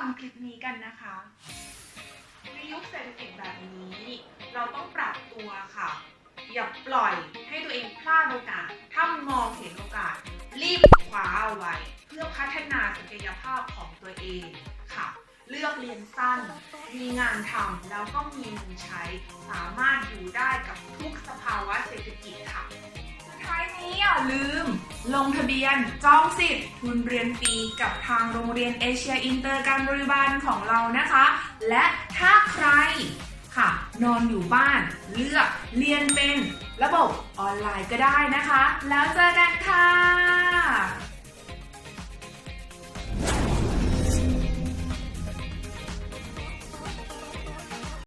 ฟังคลิปนี้กันนะคะ ในยุคเศรษฐกิจแบบนี้ เราต้องปรับตัวค่ะ อย่าปล่อยให้ตัวเองพลาดโอกาส ถ้ามองเห็นโอกาส รีบคว้าเอาไว้ เพื่อพัฒนาศักยภาพของตัวเองค่ะ เลือกเรียนสั้น มีงานทำแล้วก็มีเงินใช้ สามารถอยู่ได้กับทุก ลงทะเบียนจองสิทธิ์ทุนเรียนฟรีกับทางโรงเรียนเอเชียอินเตอร์การบริบาลของเรานะคะ และถ้าใครค่ะ นอนอยู่บ้านเลือกเรียนเป็นระบบออนไลน์ก็ได้นะคะ แล้วเจอกันค่ะ